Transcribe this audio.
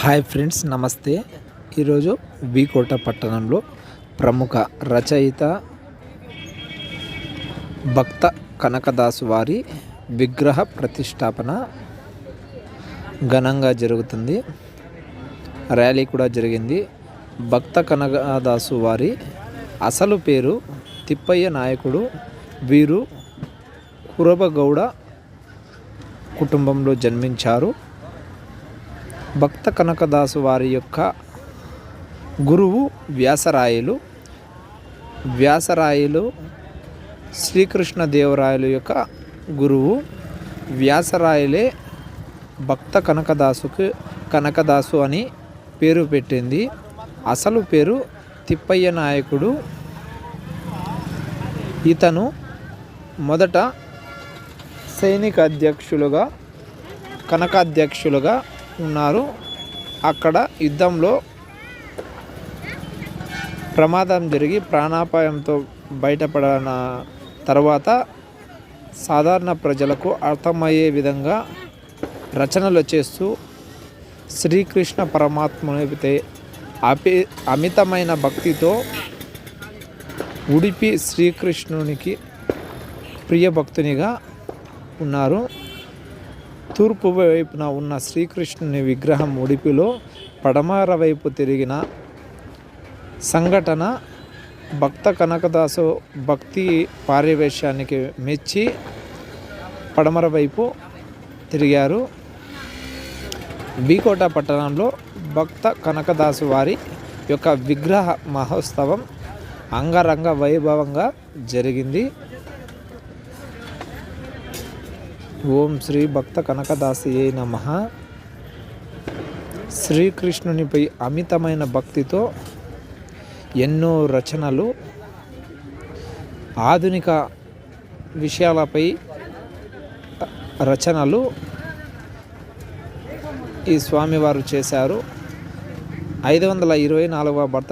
Hi friends నమస్తే. ఈరోజు వీకోట పట్టణంలో ప్రముఖ రచయిత భక్త కనకదాసు వారి విగ్రహ ప్రతిష్టాపన ఘనంగా జరుగుతుంది. ర్యాలీ కూడా జరిగింది. భక్త కనకదాసు వారి అసలు పేరు తిప్పయ్య నాయకుడు వీరు కురబగౌడ కుటుంబంలో జన్మించారు. భక్త కనకదాసు వారి యొక్క గురువు వ్యాసరాయలు వ్యాసరాయలు శ్రీకృష్ణదేవరాయలు యొక్క గురువు వ్యాసరాయలే భక్త కనకదాసుకు కనకదాసు అని పేరు పెట్టింది. అసలు పేరు తిప్పయ్య నాయకుడు. ఇతను మొదట సైనిక అధ్యక్షులుగా కనకాధ్యక్షులుగా ఉన్నారు. అక్కడ యుద్ధంలో ప్రమాదం జరిగి ప్రాణాపాయంతో బయటపడిన తర్వాత సాధారణ ప్రజలకు అర్థమయ్యే విధంగా రచనలు చేస్తూ శ్రీకృష్ణ పరమాత్మనిపై అపి అమితమైన భక్తితో ఉడిపి శ్రీకృష్ణునికి ప్రియ భక్తునిగా ఉన్నారు. తూర్పు వైపున ఉన్న శ్రీకృష్ణుని విగ్రహం ఉడిపిలో పడమర వైపు తిరిగిన సంఘటన భక్త కనకదాసు భక్తి పారివేశానికి మెచ్చి పడమర వైపు తిరిగారు. బీకోట పట్టణంలో భక్త కనకదాసు వారి యొక్క విగ్రహ మహోత్సవం అంగరంగ వైభవంగా జరిగింది. ఓం శ్రీ భక్త కనకదాసియే నమ. శ్రీకృష్ణునిపై అమితమైన భక్తితో ఎన్నో రచనలు ఆధునిక విషయాలపై రచనలు ఈ స్వామివారు చేశారు. ఐదు వందల ఇరవై నాలుగవ భర్త